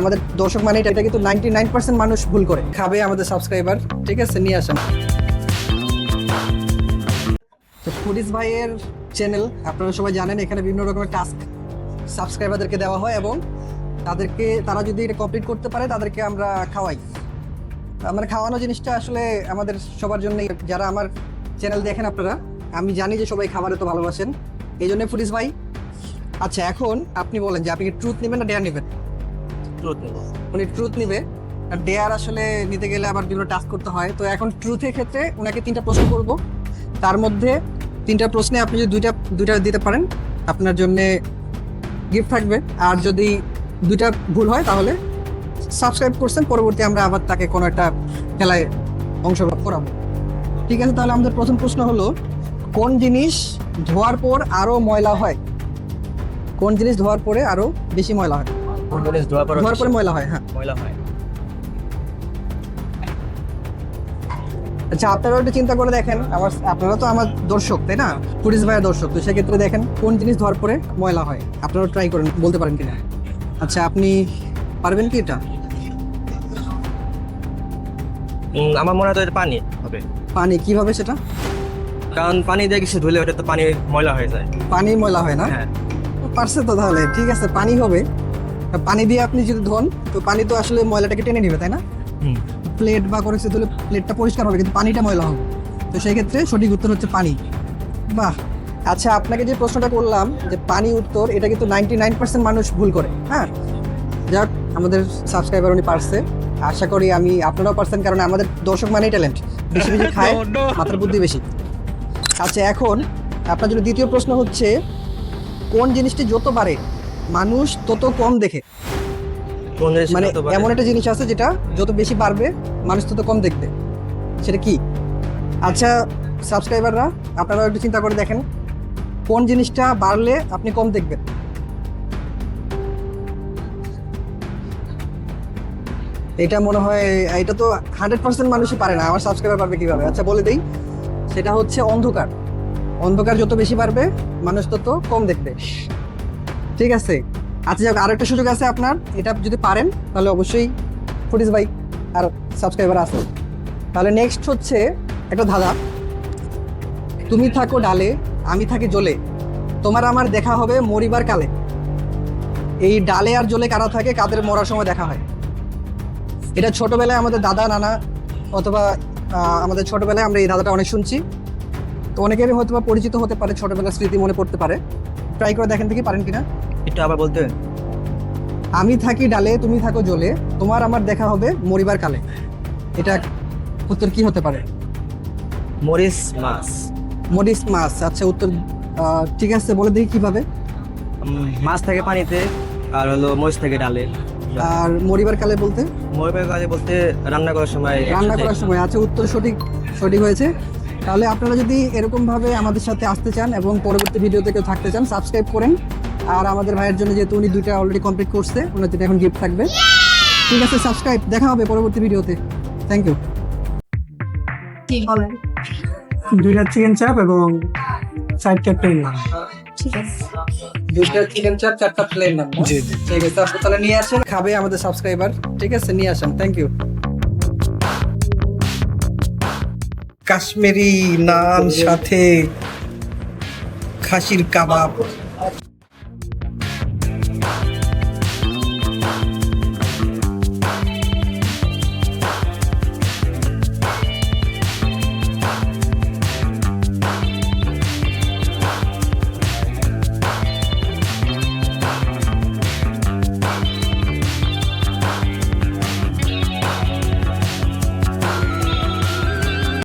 আমাদের দর্শক মানে এটা কিন্তু নাইনটি নাইন পার্সেন্ট মানুষ ভুল করে। খাবে আমাদের সাবস্ক্রাইবার ঠিক আছে? নিয়ে আসেন। তো ফুডিস ভাইয়ের চ্যানেল আপনারা সবাই জানেন, এখানে বিভিন্ন রকমের টাস্ক সাবস্ক্রাইবারদেরকে দেওয়া হয় এবং তাদেরকে, তারা যদি এটা কমপ্লিট করতে পারে, তাদেরকে আমরা খাওয়াই। আমার খাওয়ানো জিনিসটা আসলে আমাদের সবার জন্য যারা আমার চ্যানেল দেখেন আপনারা, আমি জানি যে সবাই খাবারে তো ভালোবাসেন। এই জন্য ফুডিস ভাই আচ্ছা এখন আপনি বলেন যে আপনি কি ট্রুথ নেবেন না ডেয়ার নেবেন? উনি ট্রুথ নিবে। আর ডেয়ার আসলে নিতে গেলে আবার বিভিন্ন টাস্ক করতে হয়। তো এখন ট্রুথের ক্ষেত্রে ওনাকে তিনটা প্রশ্ন করব। তার মধ্যে তিনটা প্রশ্নে আপনি যদি দুইটা দুইটা দিতে পারেন, আপনার জন্য গিফট থাকবে। আর যদি দুইটা ভুল হয় তাহলে সাবস্ক্রাইব করছেন, পরবর্তী আমরা আবার তাকে কোনো একটা খেলায় অংশগ্রহণ করাবো। ঠিক আছে, তাহলে আমাদের প্রথম প্রশ্ন হলো, কোন জিনিস ধোয়ার পর আরও ময়লা হয়? কোন জিনিস ধোয়ার পরে আরও বেশি ময়লা হয়? ধোয়ার পরে ময়লা হয় হ্যাঁ। ময়লা হয়। আচ্ছা আপনারাও একটু চিন্তা করে দেখেন। আমার আপনারা তো আমার দর্শক তাই না? ভাইয়ের দর্শক। তো সেক্ষেত্রে দেখেন কোন জিনিস ধোয়ার পরে ময়লা হয়। আপনারাও ট্রাই করেন বলতে পারেন কিনা। আচ্ছা আপনি পারবেন কি এটা? আমার মনে হয় তো এটা পানি হবে। পানি কীভাবে সেটা? কারণ পানি দিয়ে কিছু ধুলে ওটা তো পানি ময়লা হয়ে যায়। পানি ময়লা হয় না? হ্যাঁ। পারছে তো তাহলে ঠিক আছে পানি হবে। পানি দিয়ে আপনি যদি ধোন তো পানি তো আসলে ময়লাটাকে টেনে নেবে তাই না? প্লেট বা করে ধুলে প্লেটটা পরিষ্কার হবে কিন্তু পানিটা ময়লা হবে। তো সেই ক্ষেত্রে সঠিক উত্তর হচ্ছে পানি। বাহ! আচ্ছা আপনাকে যে প্রশ্নটা করলাম যে পানি উত্তর এটা কিন্তু নাইনটি নাইন পার্সেন্ট মানুষ ভুল করে হ্যাঁ? যাক আমাদের সাবস্ক্রাইবার উনি পারছে। আশা করি আমি আপনারাও পারছেন কারণ আমাদের দর্শক মানেই ট্যালেন্ট বেশি বেশি খায় মাথার বুদ্ধি বেশি। আচ্ছা এখন আপনার জন্য দ্বিতীয় প্রশ্ন হচ্ছে কোন জিনিসটি যত বাড়ে মানুষ তত কম দেখে। মানে এমন একটা জিনিস আছে যেটা যত বেশি বাড়বে মানুষ তত কম দেখবে। সেটা কি? আচ্ছা সাবস্ক্রাইবাররা আপনারাও একটু চিন্তা করে দেখেন কোন জিনিসটা বাড়লে আপনি কম দেখবেন? এটা মনে হয় এটা তো হান্ড্রেড পার্সেন্ট মানুষই পারে না আমার সাবস্ক্রাইবার পারবে কীভাবে? আচ্ছা বলে দেই সেটা হচ্ছে অন্ধকার। অন্ধকার যত বেশি বাড়বে মানুষ তত কম দেখবে। ঠিক আছে? আচ্ছা যাক, আরেকটা সুযোগ আছে আপনার। এটা যদি পারেন, তাহলে অবশ্যই ফুটিস ভাই আর সাবস্ক্রাইবার আছে। তাহলে নেক্সট হচ্ছে একটা ধাঁধা। তুমি থাকো ডালে, আমি থাকি জলে। তোমার আমার দেখা হবে মরিবার কালে। এই ডালে আর জলে কারা থাকে, কাদের মরার সময় দেখা হয়। এটা ছোটবেলায় আমাদের দাদা, নানা অথবা আমাদের ছোটবেলায় আমরা এই দাদাটা অনেক শুনছি। তো অনেকেরই হয়তো পরিচিত হতে পারে, ছোটবেলার স্মৃতি মনে পড়তে পারে। ট্রাই করে দেখেন দেখি পারেন কিনা। একটু আবার বলতে। আমি থাকি ডালে তুমি থাকো জলে। তোমার আমার দেখা হবে মরিবার কালে। এটা উত্তর কি হতে পারে? মরিচ মাছ মরিস মাছ আচ্ছা উত্তর ঠিক আছে বলে দেখি কীভাবে? মাছ থাকে পানিতে আর হলো মরিচ থাকে ডালে। আর মরিবার কালে বলতে? মরিবার কালে বলতে রান্না করার সময় রান্না করার সময় আচ্ছা উত্তর সঠিক সঠিক হয়েছে। তাহলে আপনারা যদি এরকম ভাবে আমাদের সাথে আসতে চান এবং পরবর্তী ভিডিওতে কেউ থাকতে চান সাবস্ক্রাইব করেন। আর আমাদের ভাইয়ের জন্য যেহেতু উনি দুইটা অলরেডি কমপ্লিট করছে ওনার জন্য এখন গিফট থাকবে। ঠিক আছে সাবস্ক্রাইব দেখা হবে পরবর্তী ভিডিওতে থ্যাংক ইউ দুইটা চিকেন চাপ এবং চারটা প্লেন নান দুইটা চিকেন চাপ চারটা প্লেন নাম জি জি। ঠিক আছে আপনি তাহলে নিয়ে আসেন। খাবে আমাদের সাবস্ক্রাইবার ঠিক আছে নিয়ে আসেন। থ্যাংক ইউ কাশ্মীরি নান সাথে খাসির কাবাব।